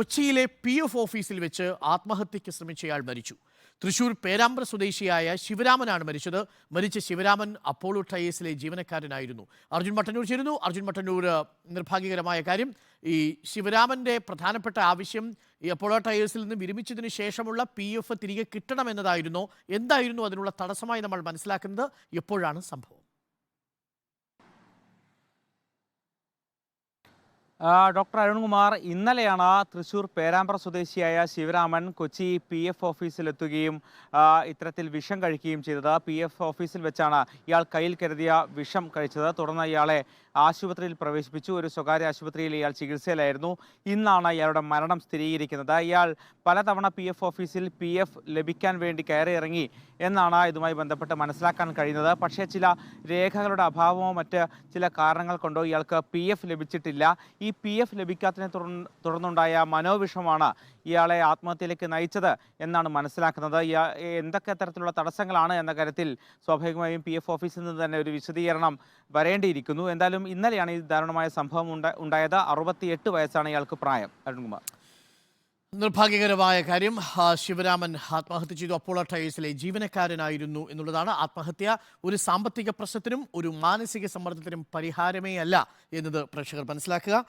കൊച്ചിയിലെ P F ഓഫീസിൽ വെച്ച് ആത്മഹത്യയ്ക്ക് ശ്രമിച്ചയാൾ മരിച്ചു. തൃശൂർ പേരാമ്പ്ര സ്വദേശിയായ ശിവരാമനാണ് മരിച്ചത്. മരിച്ച ശിവരാമൻ അപ്പോളോ ടയേഴ്സിലെ ജീവനക്കാരനായിരുന്നു. അർജുൻ മട്ടന്നൂർ ചേരുന്നു. അർജുൻ മട്ടന്നൂർ നിർഭാഗ്യകരമായ കാര്യം ഈ ശിവരാമന്റെ പ്രധാനപ്പെട്ട ആവശ്യം ഈ അപ്പോളോ ടയേഴ്സിൽ നിന്ന് വിരമിച്ചതിന് ശേഷമുള്ള പി എഫ് തിരികെ കിട്ടണമെന്നതായിരുന്നോ. എന്തായിരുന്നു അതിനുള്ള തടസ്സമായി നമ്മൾ മനസ്സിലാക്കുന്നത്? എപ്പോഴാണ് സംഭവം? ഡോക്ടർ അരുൺകുമാർ ഇന്നലെയാണ് തൃശൂർ പേരാമ്പ്ര സ്വദേശിയായ ശിവരാമൻ കൊച്ചി പി എഫ് ഓഫീസിലെത്തുകയും ഇത്തരത്തിൽ വിഷം കഴിക്കുകയും ചെയ്തത്. പി എഫ് ഓഫീസിൽ വെച്ചാണ് ഇയാൾ കയ്യിൽ കരുതിയ വിഷം കഴിച്ചത്. തുടർന്ന് ഇയാളെ ആശുപത്രിയിൽ പ്രവേശിപ്പിച്ചു. ഒരു സ്വകാര്യ ആശുപത്രിയിൽ ഇയാൾ ചികിത്സയിലായിരുന്നു. ഇന്നാണ് ഇയാളുടെ മരണം സ്ഥിരീകരിക്കുന്നത്. ഇയാൾ പലതവണ പി എഫ് ഓഫീസിൽ പി എഫ് ലഭിക്കാൻ വേണ്ടി കയറി ഇറങ്ങി എന്നാണ് ഇതുമായി ബന്ധപ്പെട്ട് മനസ്സിലാക്കാൻ കഴിയുന്നത്. പക്ഷേ ചില രേഖകളുടെ അഭാവമോ മറ്റ് ചില കാരണങ്ങൾ കൊണ്ടോ ഇയാൾക്ക് പി എഫ് ലഭിച്ചിട്ടില്ല. ഈ പി എഫ് ലഭിക്കാത്തതിനെ തുടർന്നുണ്ടായ മനോവിഷമാണ് ഇയാളെ ആത്മഹത്യയിലേക്ക് നയിച്ചത് എന്നാണ് മനസ്സിലാക്കുന്നത്. എന്തൊക്കെ തരത്തിലുള്ള തടസ്സങ്ങളാണ് എന്ന കാര്യത്തിൽ സ്വാഭാവികമായും പി ഓഫീസിൽ നിന്ന് തന്നെ ഒരു വിശദീകരണം വരേണ്ടിയിരിക്കുന്നു. എന്തായാലും ഇന്നലെയാണ് ഈ ദാരുണമായ സംഭവം ഉണ്ടാ- ഉണ്ടായത്. അറുപത്തിയെട്ട് വയസ്സാണ് ഇയാൾക്ക് പ്രായം. അരുൺകുമാർ. നിർഭാഗ്യകരമായ കാര്യം ശിവരാമൻ ആത്മഹത്യ ചെയ്തു. അപ്പോളോ ടയേഴ്സിലെ ജീവനക്കാരനായിരുന്നു എന്നുള്ളതാണ് ആത്മഹത്യ. ഒരു സാമ്പത്തിക പ്രശ്നത്തിനും ഒരു മാനസിക സമ്മർദ്ദത്തിനും പരിഹാരമേ അല്ല എന്നത് പ്രേക്ഷകർ മനസ്സിലാക്കുക.